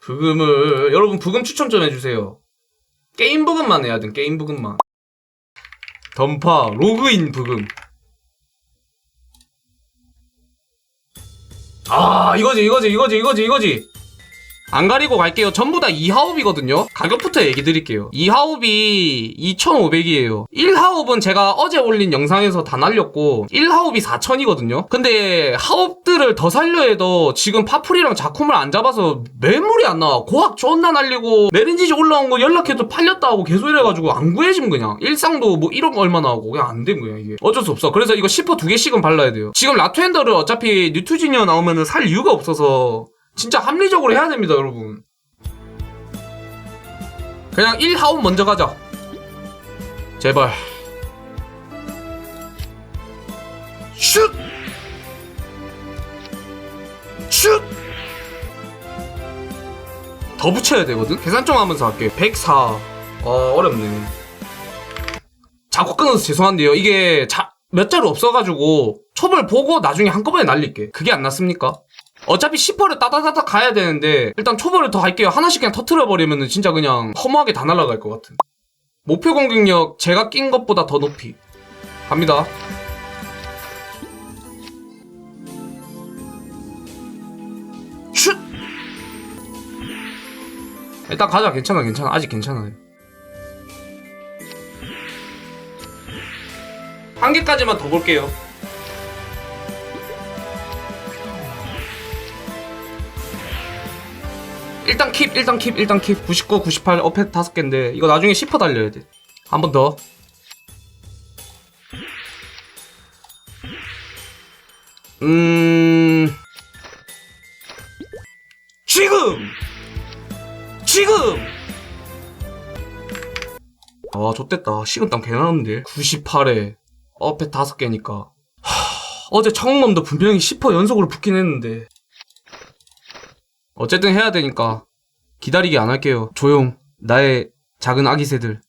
부금을 여러분 부금 추천 좀 해주세요. 게임 부금만 해야 돼. 게임 부금만. 던파 로그인 부금. 아 이거지 이거지 이거지 이거지 이거지. 안 가리고 갈게요. 전부 다 2하옵이거든요. 가격부터 얘기 드릴게요. 2하옵이 2,500이에요. 1하옵은 제가 어제 올린 영상에서 다 날렸고 1하옵이 4,000이거든요. 근데 하옵들을 더 살려 해도 지금 파풀이랑 자쿰을 안 잡아서 매물이 안 나와. 고학 존나 날리고 메린지지 올라온 거 연락해도 팔렸다 하고 계속 이래가지고 안 구해짐 그냥. 일상도 뭐 1억 얼마 나오고 그냥 안 됨 그냥 이게. 어쩔 수 없어. 그래서 이거 10호 두 개씩은 발라야 돼요. 지금 라투엔더를 어차피 뉴투지니어 나오면은 살 이유가 없어서 진짜 합리적으로 해야 됩니다, 여러분. 그냥 1하운 먼저 가자. 제발. 슛! 슛! 더 붙여야 되거든? 계산 좀 하면서 할게. 104. 어, 어렵네. 자꾸 끊어서 죄송한데요. 이게 자, 몇 자루 없어가지고 첩을 보고 나중에 한꺼번에 날릴게. 그게 안 났습니까? 어차피 10%를 따다다닥 가야 되는데 일단 초벌을 더 할게요. 하나씩 그냥 터트려 버리면은 진짜 그냥 허무하게 다 날아갈 것 같은. 목표 공격력 제가 낀 것보다 더 높이. 갑니다. 슛! 일단 가자. 괜찮아, 괜찮아. 아직 괜찮아요. 한 개까지만 더 볼게요. 일단 킵, 일단 킵, 일단 킵. 99, 98, 어패 다섯 개인데 이거 나중에 10% 달려야 돼. 한 번 더. 음. 지금! 지금! 아, 좋됐다. 식은땀 개나는데. 98에 어패 다섯 개니까. 하, 어제 청놈도 분명히 10% 연속으로 붙긴 했는데. 어쨌든 해야 되니까 기다리게 안 할게요. 조용. 나의 작은 아기 새들.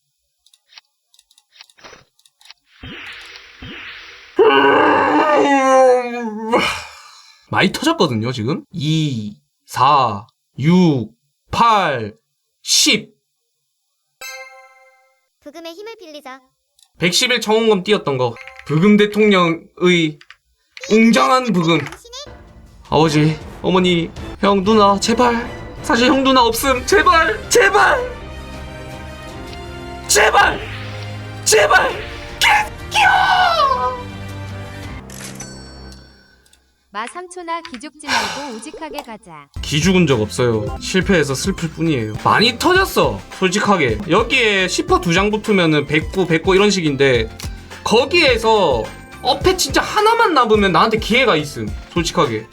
많이 터졌거든요, 지금? 2, 4, 6, 8, 10. 부금의 힘을 빌리자. 111 청원금 띄었던 거. 부금 대통령의 웅장한 부금. 아버지, 어머니, 형, 누나, 제발. 사실 형, 누나 없음. 제발, 제발. 제발. 제발. 마 3초나 기죽지 말고 우직하게 가자. 기죽은 적 없어요. 실패해서 슬플 뿐이에요. 많이 터졌어. 솔직하게. 여기에 10%두 장 붙으면은 109, 109 이런 식인데 거기에서 어패 진짜 하나만 남으면 나한테 기회가 있음. 솔직하게.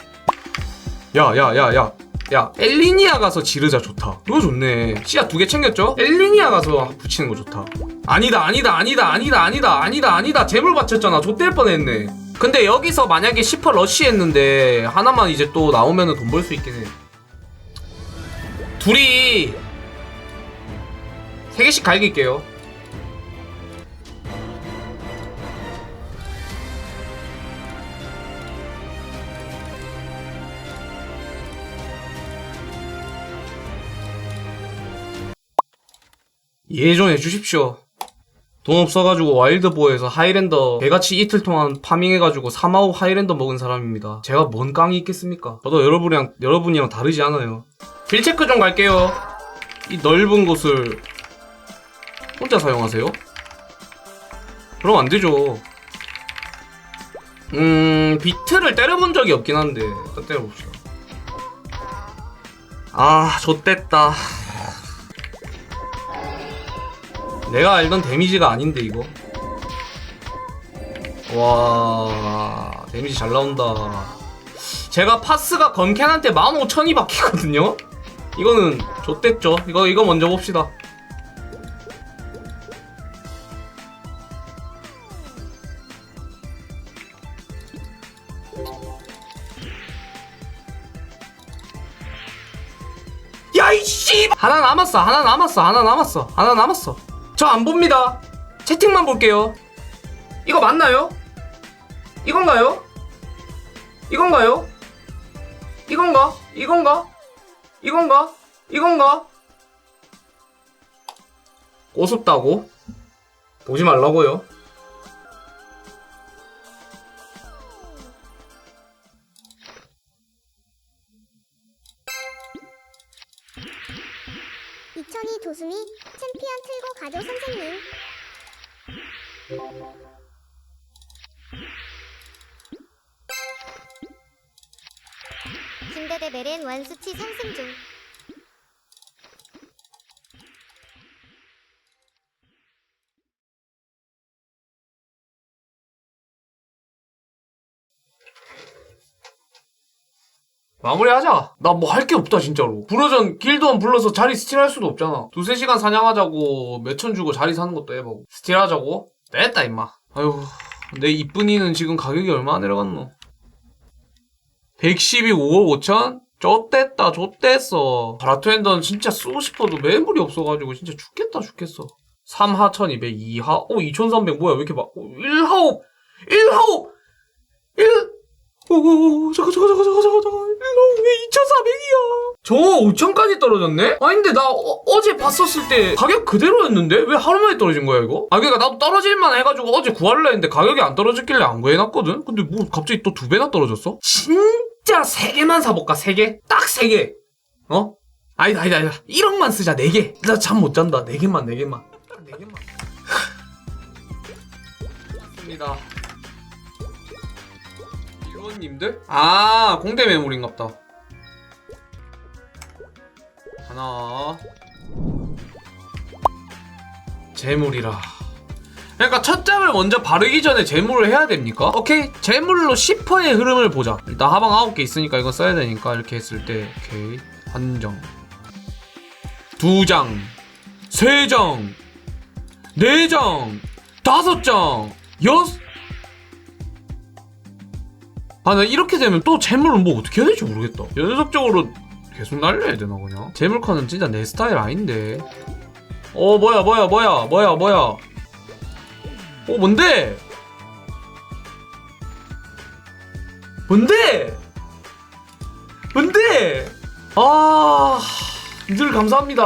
야, 야, 야, 야. 야, 엘리니아 가서 지르자 좋다. 이거 좋네. 씨앗 두 개 챙겼죠? 엘리니아 가서 붙이는 거 좋다. 아니다, 아니다, 아니다, 아니다, 아니다, 아니다, 아니다. 재물 받쳤잖아. 좆될 뻔했네. 근데 여기서 만약에 10% 러쉬 했는데 하나만 이제 또 나오면은 돈벌 수 있긴 해. 둘이 세 개씩 갈길게요. 이해 좀 해주십시오. 돈 없어가지고 와일드보에서 하이랜더 개같이 이틀 동안 파밍해가지고 3아웃 하이랜더 먹은 사람입니다. 제가 뭔 깡이 있겠습니까? 저도 여러분이랑 여러분이랑 다르지 않아요. 길 체크 좀 갈게요. 이 넓은 곳을 혼자 사용하세요? 그럼 안 되죠. 음, 비트를 때려본 적이 없긴 한데 일단 때려봅시다. 아, 좆됐다. 내가 알던 데미지가 아닌데 이거. 와 데미지 잘 나온다. 제가 파스가 건캔한테 15,000이 박히거든요? 이거는 좆됐죠. 이거 이거 먼저 봅시다. 하나 남았어 하나 남았어 하나 남았어 하나 남았어 저 안 봅니다. 채팅만 볼게요. 이거 맞나요? 이건가요? 이건가요? 이건가? 이건가? 이건가? 이건가? 꼬숩다고? 보지 말라고요. 이천이 도수미 챔피언 틀고 가죠 선생님. 김대대 메렌 원수치 상승 중. 마무리하자. 나 뭐 할 게 없다 진짜로. 불어전 길드원 불러서 자리 스틸할 수도 없잖아. 두세 시간 사냥하자고 몇천 주고 자리 사는 것도 해보고. 스틸하자고? 됐다 임마. 아유 내 이쁜이는 지금 가격이 얼마나 내려갔노? 112 5억 5천? 좆됐다 좆됐어. 바라토엔더는 진짜 쓰고 싶어도 매물이 없어가지고 진짜 죽겠다 죽겠어. 3하 1200 2하 어 2300 뭐야 왜 이렇게 막 어, 1하옵 1하옵 1 오, 잠깐, 잠깐, 잠깐, 잠깐, 잠깐, 잠깐. 일로 왜 2,400이야? 저 5,000까지 떨어졌네? 아니, 근데 나 어, 제 봤었을 때 가격 그대로였는데? 왜 하루 만에 떨어진 거야, 이거? 아, 그니까 나도 떨어질만 해가지고 어제 구하려 했는데 가격이 안 떨어졌길래 안 구해놨거든? 근데 뭐 갑자기 또 두 배나 떨어졌어? 진짜 세 개만 사볼까, 세 개? 딱 세 개! 어? 아니다, 아니다, 아니다. 1억만 쓰자, 네 개. 나 잠 못 잔다. 네 개만, 네 개만. 딱네 개만. 맞습니다. 일원님들? 아 공대 매물인갑다. 하나. 재물이라. 그러니까 첫 장을 먼저 바르기 전에 재물을 해야 됩니까? 오케이 재물로 10%의 흐름을 보자. 일단 하방 9개 있으니까 이거 써야 되니까 이렇게 했을 때 오케이. 한정. 두장. 세장. 네장. 다섯 장. 여섯 아, 나 이렇게 되면 또 재물을 뭐 어떻게 해야 될지 모르겠다. 연속적으로 계속 날려야 되나, 그냥? 재물카는 진짜 내 스타일 아닌데. 어, 뭐야, 뭐야, 뭐야, 뭐야, 뭐야. 어, 뭔데? 뭔데? 뭔데? 아, 늘 감사합니다.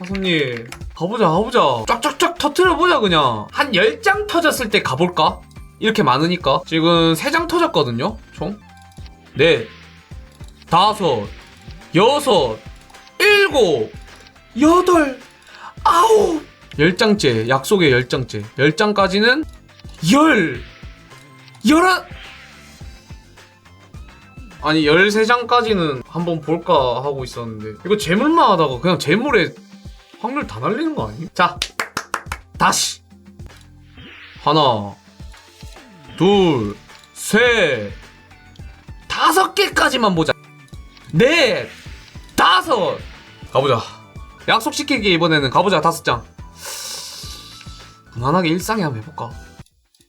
하선님. 가보자, 가보자. 쫙쫙쫙 터트려보자, 그냥. 한 10장 터졌을 때 가볼까? 이렇게 많으니까 지금 3장 터졌거든요 총. 넷, 다섯, 여섯, 일곱, 여덟, 아홉. 열장째 약속의 열장째. 열장까지는 열 열한. 아니 13장까지는 한번 볼까 하고 있었는데. 이거 재물만 하다가 그냥 재물에 확률 다 날리는 거 아니에요? 자 다시. 하나 둘, 셋, 다섯 개까지만 보자. 넷, 다섯. 가보자. 약속시키기 이번에는 가보자, 다섯 장. 무난하게 일상에 한번 해볼까?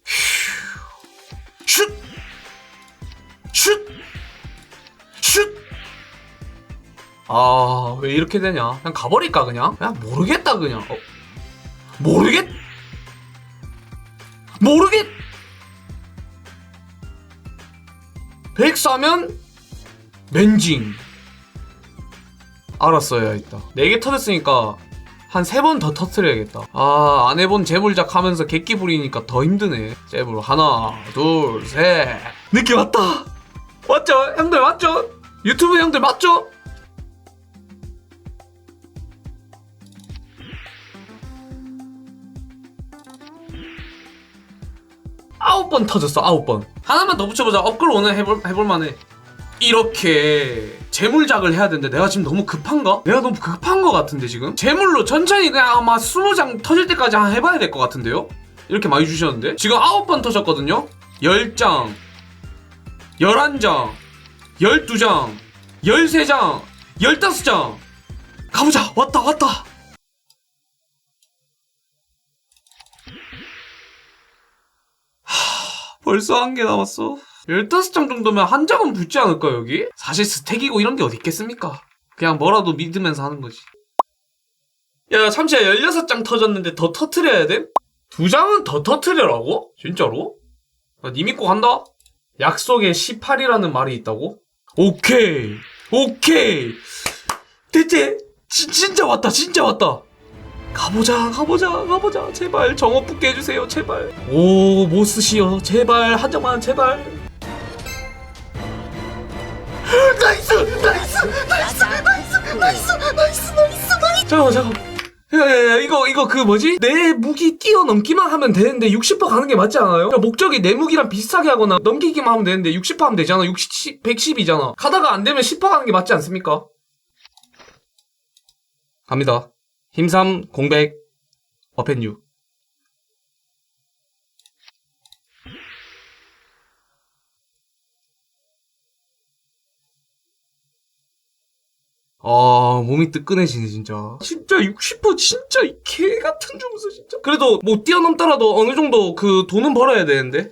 휴. 슛! 슛! 슛! 아, 왜 이렇게 되냐? 그냥 가버릴까, 그냥? 그냥 모르겠다, 그냥. 어. 모르겠, 모르겠, 100 싸면 멘징 알았어야 했다 4개 터졌으니까 한 3번 더 터트려야겠다 아 안 해본 재물작 하면서 객기 부리니까 더 힘드네 재물 하나 둘 셋 느낌 왔다 맞죠? 형들 맞죠? 유튜브 형들 맞죠? 아홉 번 터졌어 아홉 번 하나만 더 붙여보자 업글 오늘 해볼, 해볼만해 이렇게 재물작을 해야 되는데 내가 지금 너무 급한가? 내가 너무 급한 것 같은데 지금? 재물로 천천히 그냥 아마 20장 터질 때까지 한 해봐야 될 것 같은데요? 이렇게 많이 주셨는데 지금 아홉 번 터졌거든요? 10장 11장 12장 13장 15장 가보자 왔다 왔다 벌써 한 개 남았어. 15장 정도면 한 장은 붙지 않을까, 여기? 사실 스택이고 이런 게 어디 있겠습니까? 그냥 뭐라도 믿으면서 하는 거지. 야, 참치야, 16장 터졌는데 더 터트려야 돼? 두 장은 더 터트려라고? 진짜로? 나니 믿고 간다? 약속에 18이라는 말이 있다고? 오케이! 오케이! 대체 진, 진짜 왔다 진짜 왔다 가보자 가보자 가보자. 제발 정업 붙게 해주세요 제발. 오 모스시여 제발 한 장만 제발. 나이스 나이스 나이스 나이스 나이스 나이스 나이스 나이스. 잠깐만 잠깐만. 야야야 이거 이거 그 뭐지? 내 무기 뛰어넘기만 하면 되는데 60% 가는 게 맞지 않아요? 그러니까 목적이 내 무기랑 비슷하게 하거나 넘기기만 하면 되는데 60% 하면 되잖아. 60 110이잖아. 가다가 안 되면 10% 가는 게 맞지 않습니까? 갑니다 힘삼 공백 어펜유. 아 몸이 뜨끈해지네 진짜. 진짜 60% 진짜 이 개 같은 점수 진짜. 그래도 뭐 뛰어넘더라도 어느 정도 그 돈은 벌어야 되는데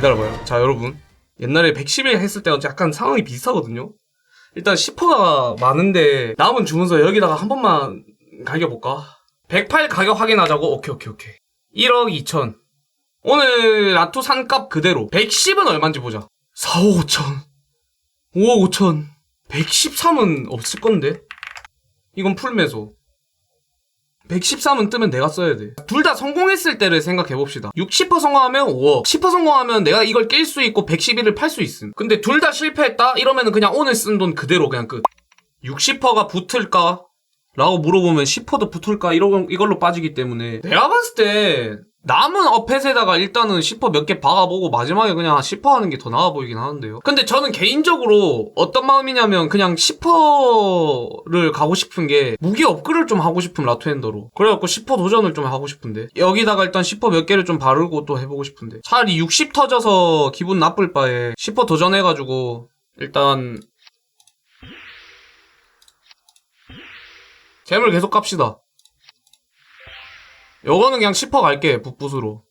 기다려봐요 자 여러분 옛날에 110일 했을 때랑 약간 상황이 비슷하거든요 일단 10%가 많은데 남은 주문서 여기다가 한 번만 갈겨볼까? 108 가격 확인하자고? 오케이, 오케이, 오케이. 1억 2천. 오늘 라투 산값 그대로. 110은 얼마인지 보자. 4억 5천. 5억 5천. 113은 없을 건데? 이건 풀매소. 113은 뜨면 내가 써야 돼. 둘 다 성공했을 때를 생각해 봅시다. 60% 성공하면 5억, 10% 성공하면 내가 이걸 낄수 있고 111을 팔 수 있음. 근데 둘 다 실패했다? 이러면은 그냥 오늘 쓴 돈 그대로 그냥 끝. 60%가 붙을까? 라고 물어보면 10%도 붙을까? 이러, 이걸로 빠지기 때문에. 내가 봤을 때 남은 어펫에다가 일단은 10%몇개 박아보고 마지막에 그냥 10% 하는 게 더 나아 보이긴 하는데요. 근데 저는 개인적으로 어떤 마음이냐면 그냥 10%를 가고 싶은 게 무기 업글을 좀 하고 싶은 라투엔더로. 그래갖고 10% 도전을 좀 하고 싶은데. 여기다가 일단 10%몇 개를 좀 바르고 또 해보고 싶은데. 차라리 60 터져서 기분 나쁠 바에 10% 도전해가지고 일단 재물 계속 깝시다. 요거는 그냥 10% 갈게, 북부수로.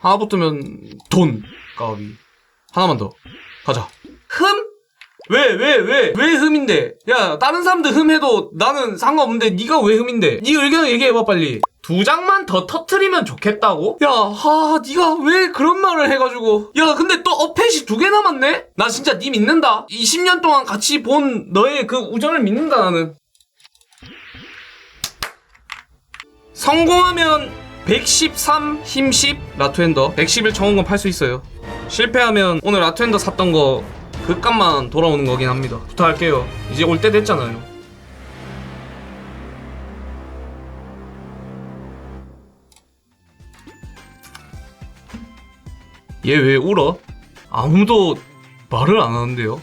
하나 붙으면 돈, 까비. 하나만 더. 가자. 흠? 왜, 왜, 왜? 왜 흠인데? 야, 다른 사람들 흠해도 나는 상관없는데 네가 왜 흠인데? 네 의견 얘기해봐, 빨리. 두 장만 더 터트리면 좋겠다고? 야, 하, 네가 왜 그런 말을 해가지고. 야, 근데 또 어펫이 두 개 남았네? 나 진짜 네 믿는다. 20년 동안 같이 본 너의 그 우정을 믿는다, 나는. 성공하면 113, 힘 10, 라투엔더. 111 정원권 팔 수 있어요. 실패하면 오늘 라투엔더 샀던 거 그 값만 돌아오는 거긴 합니다. 부탁할게요. 이제 올 때 됐잖아요. 얘 왜 울어? 아무도 말을 안 하는데요?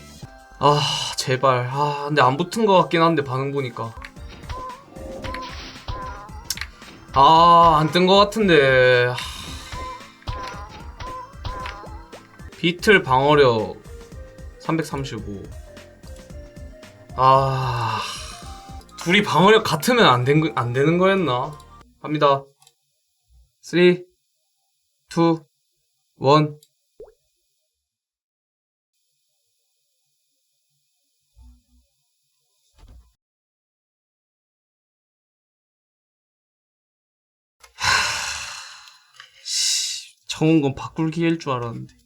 아, 제발. 아, 근데 안 붙은 것 같긴 한데, 반응 보니까. 아, 안 뜬 것 같은데. 하. 비틀 방어력 335. 아, 둘이 방어력 같으면 안, 된, 거- 안 되는 거였나? 갑니다. 3, 2, 1. 청운 건 바꿀 기회일 줄 알았는데.